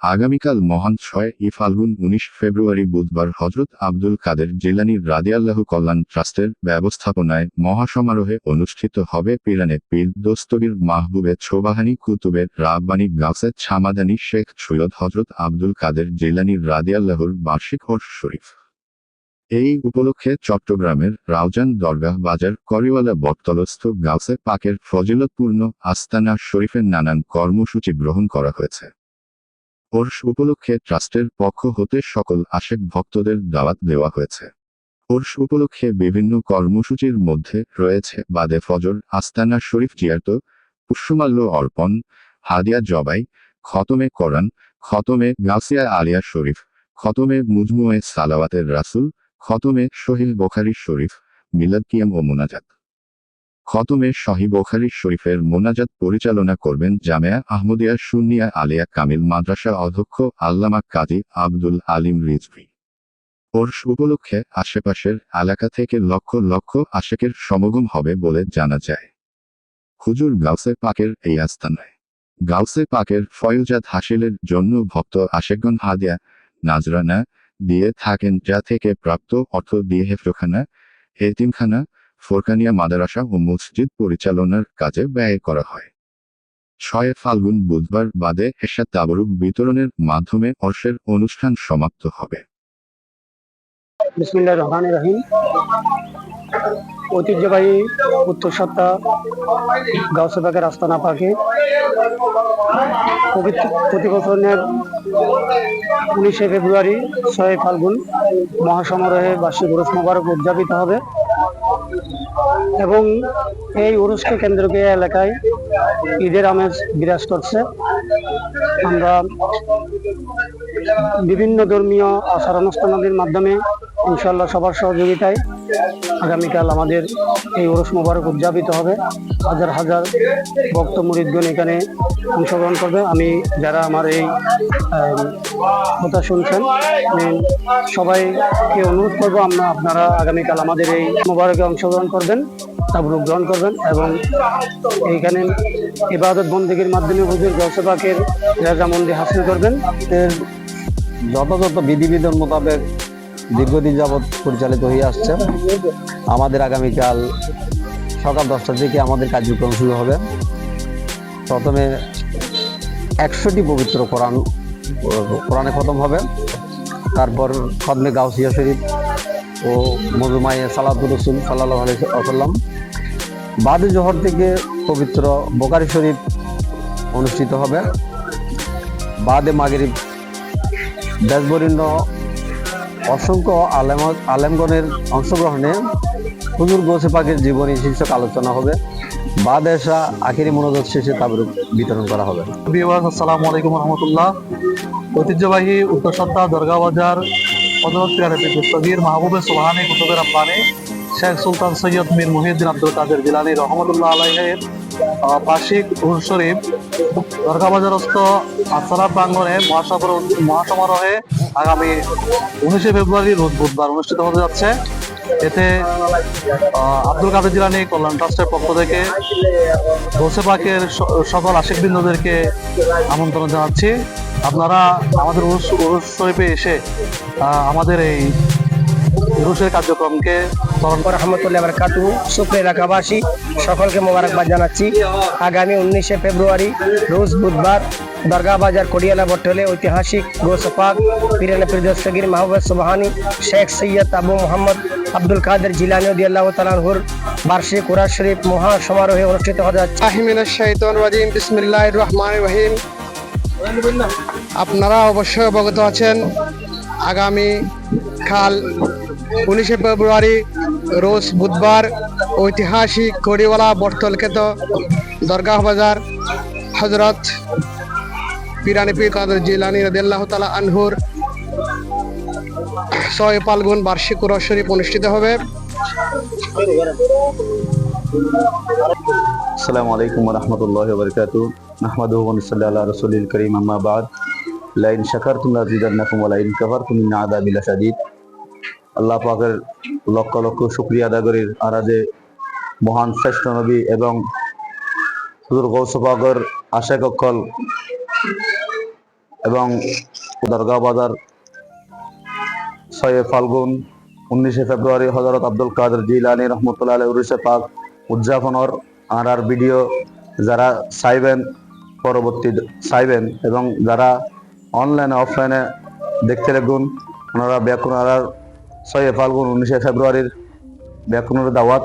আগামীকাল মহান ছয় ই ফাল্গুন উনিশ ফেব্রুয়ারি বুধবার হজরত আব্দুল কাদের জিলানী রাদিয়াল্লাহু কল্যাণ ট্রাস্টের ব্যবস্থাপনায় মহাসমারোহে অনুষ্ঠিত হবে পিরানে পীর দস্তগীর মাহবুবে ছোবাহানি কুতুবে রাব্বানি গাউসে ছামাদানি শেখ সৈয়দ হজরত আব্দুল কাদের জিলানী রাদিয়াল্লাহুর বার্ষিক হর্ষ শরীফ। এই উপলক্ষে চট্টগ্রামের রাউজান দরগাহ বাজার করিওয়ালা বটতলস্থ গাউসে পাকের ফজিলতপূর্ণ আস্তানা শরীফের নানান কর্মসূচি গ্রহণ করা হয়েছে। ওর্ষ উপলক্ষে ট্রাস্টের পক্ষ হতে সকল আশেক ভক্তদের দাওয়াত দেওয়া হয়েছে। ওর্ষ উপলক্ষে বিভিন্ন কর্মসূচির মধ্যে রয়েছে বাদে ফজর, আস্তানা, শরীফ জিয়ারত, পুষ্যমাল্য অর্পণ, হাদিয়া জবাই, খতমে কোরআন, খতমে গাউসিয়া আলিয়া শরীফ, খতমে মুজমুয়ে সালাওয়াতের রাসুল, খতমে শহীদ বোখারি শরীফ, মিলাদ কিয়াম ও মোনাজাত। খতমে শাহি বোখারি শরীফের মোনাজাত পরিচালনা করবেন জামেয়া আহমদিয়া সুন্নিয়া আলিয়া কামিল মাদ্রাসা অধ্যক্ষ আল্লামা কাজী আব্দুল আলিম রিজভি। ওর্ষ উপলক্ষে আশেপাশের এলাকা থেকে লক্ষ লক্ষ আশেকের সমাগম হবে বলে জানা যায়। হুজুর গাউসে পাকের এই আস্তানায়। গাউসে পাকের ফয়জাত হাসিলের জন্য ভক্ত আশেকগণ হাদিয়া, নাজরানা দিয়ে থাকেন যা থেকে প্রাপ্ত অর্থ দিয়ে হেফরখানা এতিমখানা ফোরকানিয়া মাদারাসা ও মসজিদ পরিচালনার কাজে ব্যয় করা হয়। ছয় ফাল্গুন বুধবার বাদে এশা তাবরুক বিতরণের মাধ্যমে অর্ষের অনুষ্ঠান সমাপ্ত হবে। ঐতিহ্যবাহী উত্তর সত্তা গাউসেবাগের আস্তানা পাখি প্রতি উনিশে ফেব্রুয়ারি ছয় ফাল্গুন মহাসমারোহে বার্ষিক উরুস মোবারক উদযাপিত হবে। এবং এই উরুষকে কেন্দ্র করে এলাকায় ঈদের আমেজ বিরাজ করছে। আমরা বিভিন্ন ধর্মীয় আচার অনুষ্ঠানাদির মাধ্যমে ইনশাল্লাহ সবার সহযোগিতায় আগামীকাল আমাদের এই ওরস মোবারক উদযাপিত হবে। হাজার হাজার ভক্ত মুরিদগণ এখানে অংশগ্রহণ করবে। আমি, যারা আমার এই কথা শুনছেন সবাইকে অনুরোধ করব, আমরা আপনারা আগামীকাল আমাদের এই মোবারকে অংশগ্রহণ করবেন তাবরুক গ্রহণ করবেন এবং এইখানে ইবাদত বন্দীগীর মাধ্যমে হুজুর গৌসেবাকের রাজামন্দি হাসিল করবেন। যথাযথ বিধিবিধান মোতাবেক দীর্ঘদিন যাবৎ পরিচালিত হয়ে আসছে। আমাদের আগামীকাল সকাল দশটা থেকে আমাদের কার্যক্রম শুরু হবে। প্রথমে একশোটি পবিত্র কোরআন, কোরআনে খতম হবে। তারপর খদমে গাউসিয়া শরীফ ও মজুমাইয়ে সালাদুর রসুল সাল্লাহ আসাল্লাম বাদে জহর থেকে পবিত্র বোকারি শরীফ অনুষ্ঠিত হবে। বাদে মাগরিব দেশবরিণ্য অসংখ্য আলেম আলেমগণের অংশগ্রহণে হুজুর গোসে পাকের জীবনী শীর্ষক আলোচনা হবে। বাদ এসা আখেরি মনোযোগ শেষে তাদের বিতরণ করা হবে। আসসালামু আলাইকুম রহমতুল্লাহ। ঐতিহ্যবাহী উত্তর সত্তা দরগা বাজার দস্তগীর মাহবুবে সোহানি কুতুবে রব্বানি শেখ সুলতান সৈয়দ মীর মুহিউদ্দিন আব্দুল কাদের জিলানি রহমতুল্লাহ আলাইহের বার্ষিক উরুস শরীফ দরগা বাজারস্থ আসারা প্রাঙ্গনে মহাসমারোহ মহাসমারোহে আগামী উনিশে ফেব্রুয়ারি, রোজ বুধবার অনুষ্ঠিত হতে যাচ্ছে। এতে আব্দুল কাদের জিলানি, কল্যাণ ট্রাস্টের পক্ষ থেকে গোসে পাকের সকল আশিকবৃন্দদেরকে আমন্ত্রণ জানাচ্ছি। আপনারা আমাদের উরুস শরীফে এসে আমাদের এই উরুসের কার্যক্রমকে রহমতুল্লাহ বারকাতু। সুপ্রিয় এলাকাবাসী, সকলকে মোবারকবাদ জানাচ্ছি। আগামী উনিশে ফেব্রুয়ারি, রোজ বুধবার, দরগা বাজার কড়িয়ালা বটলে ঐতিহাসিক গোসপাক পিরানা ফিরদস্তগীর মাহবুব সুবহানি, শেখ সৈয়দ আবু মোহাম্মদ আব্দুল কাদের জিলানি আল্লাহ তালানহুর বার্ষিক কুরার শরীফ মহা সমারোহে অনুষ্ঠিত হতে যাচ্ছে। আহিমিনা শাইতান রাজিম রহমান রহিম। আপনারা অবশ্যই অবগত আছেন। আগামী কাল উনিশে ফেব্রুয়ারি, রোজ বুধবার ঐতিহাসিক কড়িওয়ালা বটতলকেত দরগাহ বাজার হজরত পিরানি পীর কাদের জিলানি রদিয়াল্লাহ তালা আনহুর ছয় পালগুন বার্ষিক কুরআন শরীফ অনুষ্ঠিত হবে। আসসালামু আলাইকুম রহমতুল্লাহ বরকাত নাহমাদু ওয়ানুসাল্লি আলা রাসূলিল করিম, আম্মা বাদ। লাইন শাকারতুম লাযিদান্নাকুম ওয়া লাইন কাফারতুম ইন আযাবি লাশাদীদ। আল্লাহ পাকের লক্ষ লক্ষ শুক্রিয়া আদা করি। আরাদে মহান শ্রেষ্ঠ নবী এবং হুজুর গৌস পাকের আশাক অকল এবং দরগা বাজার ছয় ফাল্গুন, উনিশে ফেব্রুয়ারি হজরত আব্দুল কাদের জিলানি রহমতুল্লাহ আলী পাক উদযাপনের আর আর ভিডিও যারা চাইবেন, পরবর্তী চাইবেন এবং যারা অনলাইনে অফলাইনে দেখতে রাখুন ওনারা ব্যাকুন আর ছয় ফাল্গুন উনিশে ফেব্রুয়ারির ব্যাকুনের দাওয়াত।